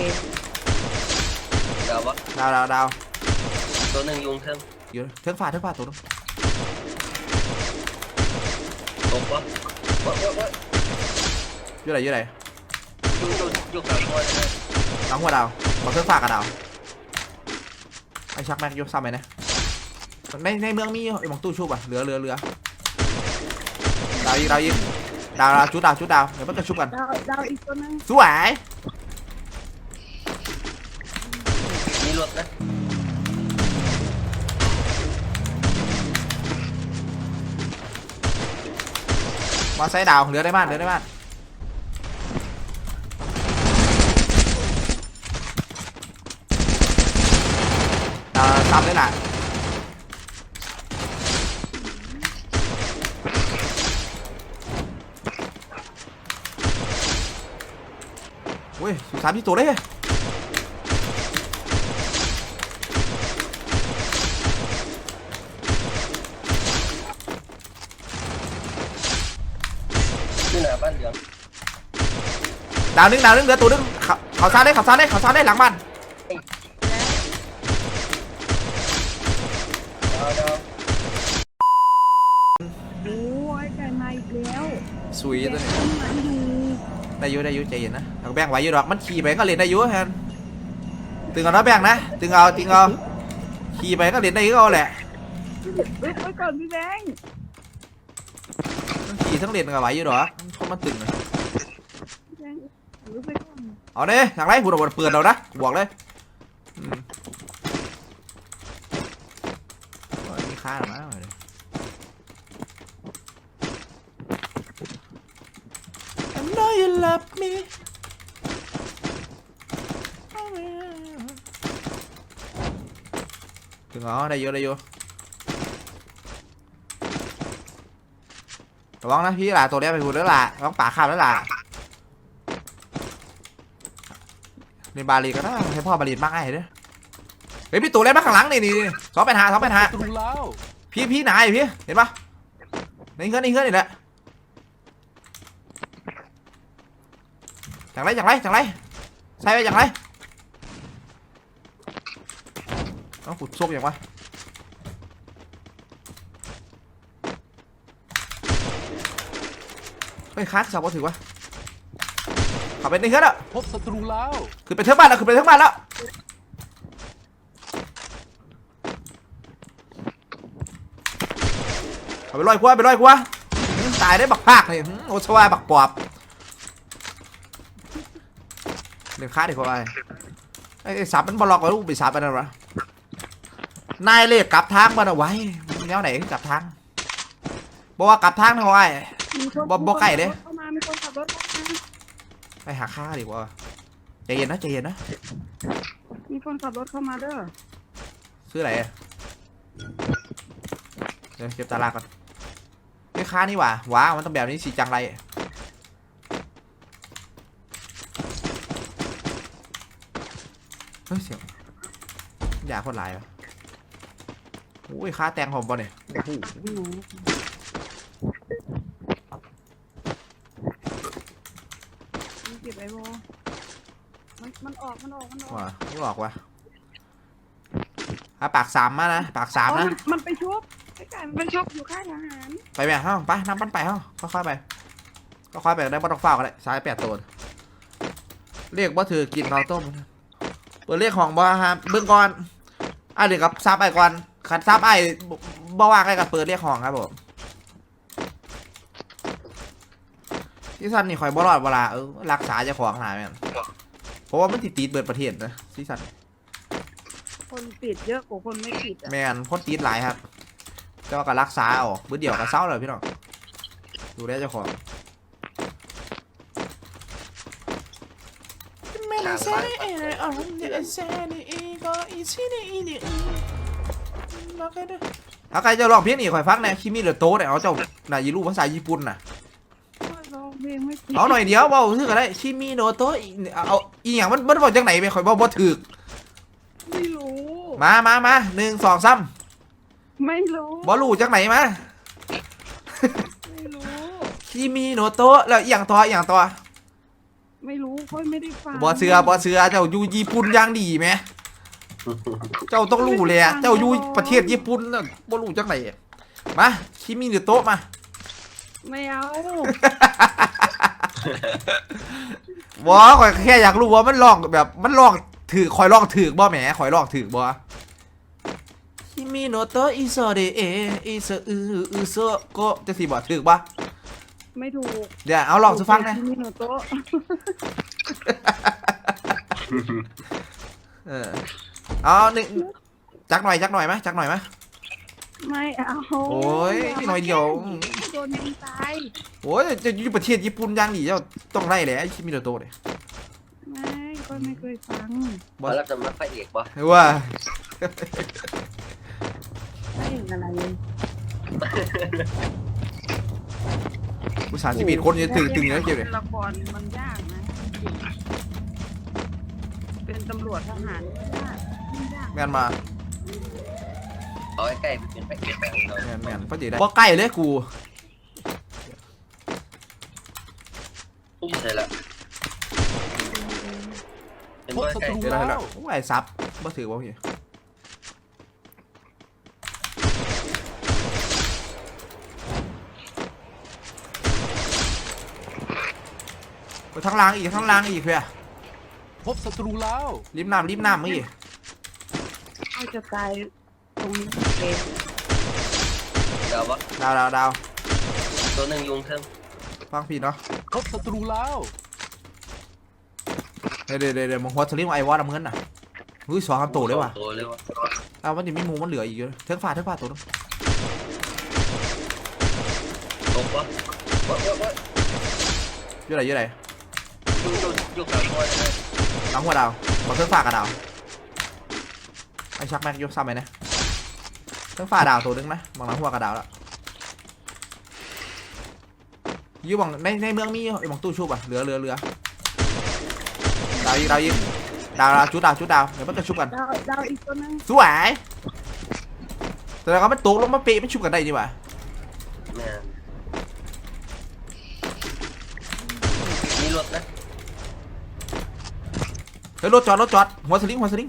เดี๋ยววะดาวดาวดาวตัวหนึ่งยุงเทิงอยู่เทิงฝ่าเทิงฝ่าตัวนึงตกวะวะวะวะอยู่ไหนอยู่ไหนยุงยุงยุงกับตัวเลยน้องหัวดาวบอกเทิงฝ่ากับดาวไอชักแม็กยกซ้ำไปนะในในเมืองมีไอหมองตู้ชุบอะเหลือเหลือเหลือดาวยิงดาวยิงดาวดาวชุดดาวชุดดาวเดี๋ยวมันก็ชุบกันดาวดาวอีกตัวหนึงสวย มี รถนะมาใส่ดาวเหลือได้บ้านเหลือได้บ้านดาวซ้ำได้ละเว้ยสุดสามที่ตัวได้เฮ้ย ที่หน้าบ้านเหลือง ดาวนึงดาวนึงเหลือตัวนึงเขาเขาซ้ายได้เขาซ้ายได้เขาซ้ายได้หลังบ้านดาวดาวโอ้ยไก่มาอีกแล้วสุยตัวนี้ต้นไม้อยู่ได้อยุได้อยุใจเย็นนะเอาแบ่งไว้อยู่ดอกมันขี่ไปก็เล่นได้อยุแฮนตึงเอานะแบ่งนะตึงเอาตึงเอาขี่ไปก็เล่นได้ก็เอาแหละเฮ้ยไว้ก่อนพี่แบงค์ทั้งขี่ทั้งเล่นกับไหวอยู่ดอกเพราะ มันตึงเลยพี่แบงค์รู้ไปก่อนเอาเด้ทางไรพูดเอาบทเปิดเรานะบอกเลยอืมโอ้ยมีค่าหรอมั้งเอาเลย I know you love me ถึงอ๋อได้เยอะได้เยอะ ระวังนะพี่ล่ะตัวเนี้ยไปพูดแล้วล่ะระวังป่าข้ามแล้วล่ะเรียนบาลีก็ได้ให้พ่อบาลีมากไอ้เด้อเฮ้ยพี่ตัวเล่นมาข้างหลังนี่นี่สองเป็นหาสองเป็นหาตรูแล้วพี่พี่นายพี่เห็นปะนี่เงินนี่เงินนี่แหละอย่างไรอย่างไรอย่างไรใส่ไปอย่างไรเอาขุดซบอย่างวะ เฮ้ยคัสสอบก็ถือวะขับไปในเฮือนอะพบศัตรูแล้วขึ้นไปเทิงบ้านแล้วขึ้นไปเทิงบ้านแล้วเอาไปลอยกว่าไปลอยกว่าหืมตายได้บักภาคเลยหืมโอชวาบักปอบเล่นค้าดีกว่าไอ้ไอ้ไอ้สับมันบล็อกไว้ลูกไปสับไปนั่นวะนายเรียกกลับทางมาเอาไว้แนวไหนกลับทางบอกว่ากลับทางนะวะไอ้ มีคนบ่บ่ไก่เด้เข้ามามีคนขับรถเข้ามาไปหาค่าดีกว่าใจเย็นนะใจเย็นนะมีคนขับรถเข้ามาเด้อซื้ออะไรอะเดี๋ยวเก็บตารางก่อนไม่ค้านี่หว่าว้าวมันต้องแบบนี้สีจังไรเฮ้ยเสียงยาโคนหลายอะโอ้ยค้าแตงหอมบ่เนี่ยโอ้โห ไม่รู้มี เก็บไว้โบมันมันออกมันออกมันออกว้าไม่บอกว่ะอะปากสามมานะปากสามอ๋อนะมันมันไปชุบไอ้ไก่มันไปชุบอยู่ค่ายทหารไปแม่ห้องไปน้ำปั้นไปห้องค่อยๆไปค่อยๆไปได้บ่ต้องเฝ้าก็ได้ซ้ายแปดตัวเรียกว่าถือกินเราต้มเปิดเรียกของบ่ฮะเบื้องก่อนอะเดี๋ยวกับซับไอ้ก่อนขัดซับไอ้บ่บ่ว่างไอ้กับเปิดเรียกของครับผม ซีซันนี่คอยบ่รอดเวลาเออรักษาเจ้าของหายแม่นเพราะว่ามันติดติดเบิดประเทศนะซีซันคนติดเยอะกว่าคนไม่ติดอะแม่นพ้นติดหลายครับเจ้าก็รักษาเอาบื้อเดียวก็เศร้าเลยพี่น้องดูแลเจ้าของถ้าใครจะลองเพลงนี้คอยฟังนะคิมิเดโตะเนี่ยเอาเจ้าน่ะยีรู้ภาษาญี่ปุ่นน่ะร้องเพ ลงไม่ติดเอาหน่อยเดียวเบาถือกันได้คิมิโนโตะอีเอาอีหยังมันมันบอกจังไหนไปคอยบอกบ่ถือไม่รู้ มามามาหนึ่งสองสามไม่รู้บ่รู้จังไหนมาไม่รู้คิมิโนโตะแล้วอีหยังต่ออีหยังต่อไม่รู้เขาไม่ได้ฟังบอเสือบอเสือเจ้าอยู่ญี่ปุ่นอย่างดีไหมเจ้าต้องรู้เลยอะเจ้าอยู่ประเทศญี่ปุ่นน่ะบ่รู้จังไหนมาคิมิเนโตะมา ไม่เอาบอข่อยแค่อยากรู้ว่ามันลองแบบมันลองถือคอยลองถือบ่แหมคอยลองถือบ่คิมิโนโตะอิโซเดเออิโซอืออือโซโกจะสิบ่ถือบ่ไม่ถูกเดี๋ยวเอาลองสิฟังนะมิโนโตะเออเอาหนึ่งจักหน่อยจักหน่อยไหมจักหน่อยไหม ไม่เอาโอ้ยหน่อยเดียว โดนยังตายโอ้ยจะอยู่ประเทศญี่ปุ่นอย่างดีเจ้าต้องไล่แหละไอ้คิมิโนโตะเนี่ยไม่ก็ไม่เคยฟังบอลรับสมัครพระเอกบ่ว่าไม่เห็นอะไรเลยผู้สาวชีวิตคนจะถึงถึงเนื้อเกี่ยวเลยป็นละครมันยากนะจริงๆเป็นตำรวจทหารก็ยากมันยากแมนมา เอาใกล้ๆเป็นพระเอกแบบเราแมนแมนพอดีได้บ่ใกล้เลยกูใช่ละเป็นพบบ่ศัใกล้ตรูเดี๋ยวได้แล้แล้ววโอ้ยซับบ่ถือบ่พี่ไปทางล่างอีกทางล่างอีกเพื่อพบศัตรูแล้ว ริมน้ำริมน้ำมึงอีกเขาจะตาย ตรงนี้เองเดี๋ยวบ่ดาวดาวดาวตัวหนึ่งยุงเทิงฟังพี่เนาะพบศัตรูแล้วเดี๋ยวเดี๋ยวเดี๋ยวเดี๋ยวมึงหัวสลิงไอ้วอดน้ำเงินน่ะอุ้ยสองคำโตเลยว่ะโตเลยว่ะเอามันจะมีหมูมันเหลืออีกเยอะเทิงฟ้าเทิงฟ้าตัวนึงตกบ่บ่บ่บ่เยอะไหนเยอะไหนยุงยุงยุงกับตัวเลยหลังหัวดาวบอกเทิงฟ้ากับดาวไอ้ชักแม็กยกซ้ำไปนะ เทิงฟ้าดาวตัวนึงนะบางหลังหัวกับดาวแล้วอยูบังในในเมืองมีไอ้บังตู้ชุบอะเหลือเหลือเหลือดาวยิงดาวยิงดาวดาวชุดดาวชุดดาวเดี๋ยวมันจะชุบกันดาวดาวอีกตัวนึงสวยแต่แล้วมันตกลงมาเปะมันชุบกันได้ดีว่ะแม่นมีรถนะเฮ้ยรถจอดรถจอดหัวสลิงหัวสลิง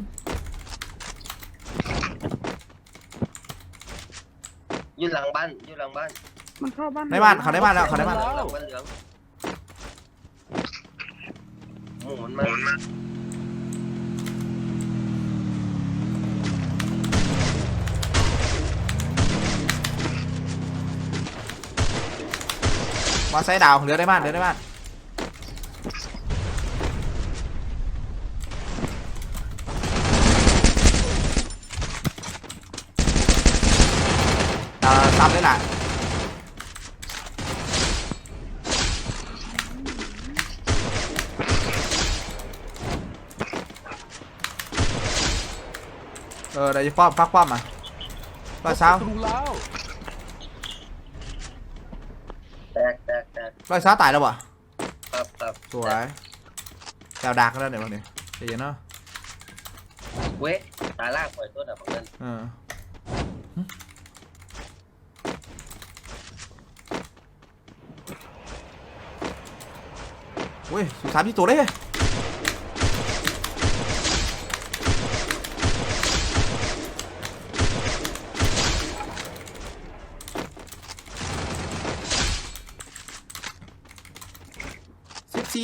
อยู่หลังบ้านอยู่หลังบ้านมันเข้าบ้านในบ้านเขาในบ้านแล้วเขาในบ้านหแล้วลังบ้านเหลืองหมุนมามาไซด์ดาวเหลือในบ้านเหลือในบ้าน ยวจะป้อมฟักป้อมอะพป้าบเช้าศัตรูแล้วแตกแตกแตกป้าเช้าตายแล้ววะครับครับสวยแถวดักแล้วเนี่ยวันนี้ใจเย็นเนาะเว้ยตาลากปล่อยตัวดับของนั้นเออหึเว้ยสุดสามที่ตัวเลย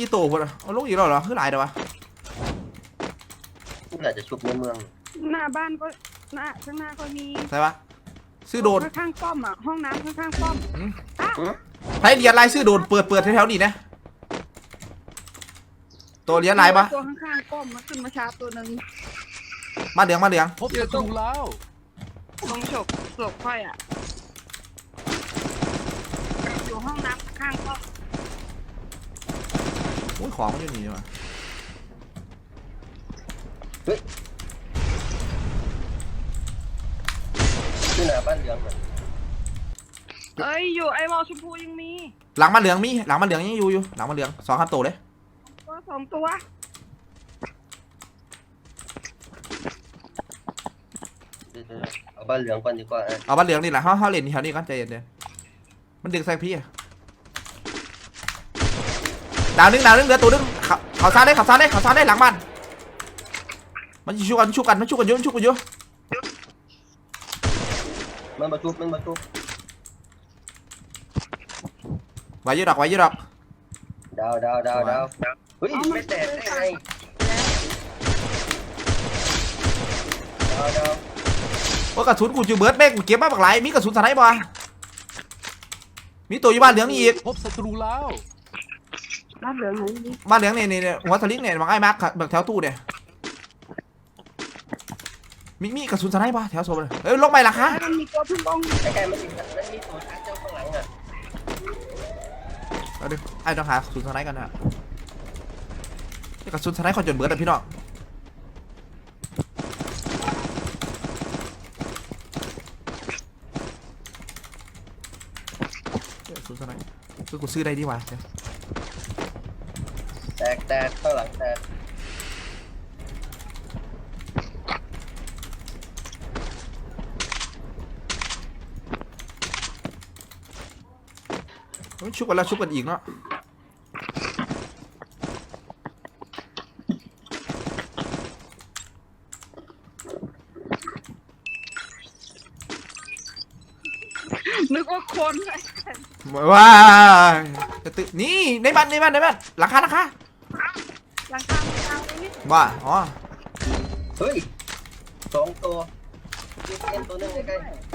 สิบสี่ตัวพอละเอาลูกอีกแล้วเหรอคือหลายเดี๋ยววะน่าจะชุบในเมืองหน้าบ้านก็หน้าข้างหน้าก็มีใช่ปะซื้อโดนข้างๆป้อมอะห้องน้ำข้างๆป้อมใครเรียนลายซื้อโดนเปิดเปิดแถวๆนี้นะตัวเรียนลายปะตัวข้างๆป้อมมันขึ้นมาชาร์จตัวหนึ่งมาเหลืองมาเหลืองพบศัตรูแล้วลงฉกฉกค่อยอะอยู่ห้องน้ำข้างๆป้อม อุ้ยของมันอยู่นี่มาที่หน้าบ้านเหลืองน่ะเอ้ยอยู่ไอ้วอลชมพูยังมีหลังมาเหลืองมีหลังมาเหลืองยังอยู่อยู่หลังมาเหลืองสองคันโตเลยตัวสองตัวเดี๋ยวๆเอาบ้านเหลืองก่อนดีกว่าอะเอามาเหลืองนี่แหละเขาเขาเล่นแถวนี้กันใจเย็นเดี๋ยวมันดึงใส่พี่อะ ดาวนึงดาวนึงเหลือตัวนึงเขาเขาซ้ายได้เขาซ้ายได้เขาซ้ายได้หลังบ้านมันชูกันชูกันมันชูกันเยอะมันชูกันเยอะมันมาชุบมันมาชุบไหวเยอะดอกไหวเยอะดอกดาวดาวดาวดาวเฮ้ยไม่แตกได้ไงดาวดาวว่ากระสุนกูจะเบิร์ดแม่งกูเก็บมาบักหลายมีกระสุนสไนป์บ่มีตัวอยู่บ้านเหลืองนี่อีกพบศัตรูแล้ว บ้านเหลืองหนดิบ้านเหลืองเนี่ยเนี่ยหัวสลิงเนี่ยบางไอ้มาร์คแบบแถวตู้เนี่ยมีมีกระสุนสไนป์บ่แถวโซนเลยเอ้ยลงไปลังคามันมีตัวพิ่งลงใกล้ๆมันมีมันมีตัวชักเจ้าข้างหลังอะเอาดิไอ้ต้องหากระสุนสไนป์กันนะนี่กระสุนสไนป์คนจนเบิร์ดอะพี่น้องกระสุนสไนป์คือกูซื้อได้ดีกว่าเดี๋ยว แตกแตกข้างหลังแตกเฮ้ยชุบกันแล้วชุบกันอีกเนาะนึกว่าคนเลยว้าจะตึนี่ในบ้านในบ้านในบ้านหลังคาหลังคา หลังคาไม่เอาเลยนี่ว่าอ๋อเฮ้ยสองตัวมีเล่นตัวนึงใกล้ๆ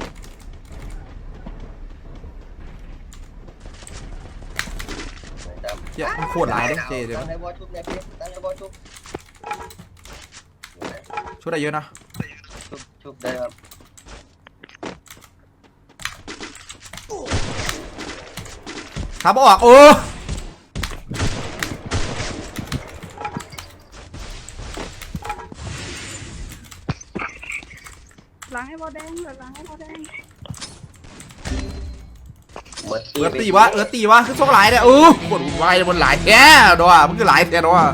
เหี้ยมันโคตรหลายเลยเจเดี๋ยวตั้งในวอชุบเนี่ยพี่ตั้งในวอชุบชุดได้เยอะนะชุบชุบได้ครับถามออกโอ้างให้บอแดงเหรอล้างให้บอแดงเบิดเออตีวะเออตีวะคือช่วงหลายเนี่ยเออปวดวายมันหลายแท้ดว่ะมันคือหลายแท้ดว่ะ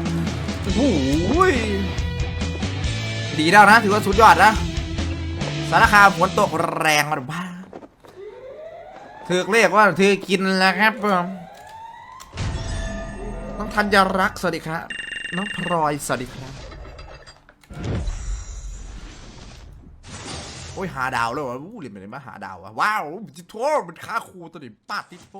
โอ้โหยดีแล้วนะ ถือว่าสุดยอดนะสารคามฝนตกแรงมาบ้าถือเรียกว่าถือกินแล้วครับน้องธัญรักษ์สวัสดีครับน้องพลอยสวัสดีครับ โอ้ยหาดาวแล้ววะอู้เรียนไปไหนมาหาดาวอะว้าวจิโทมันค่าครูตัวนี้ปาดติโฟ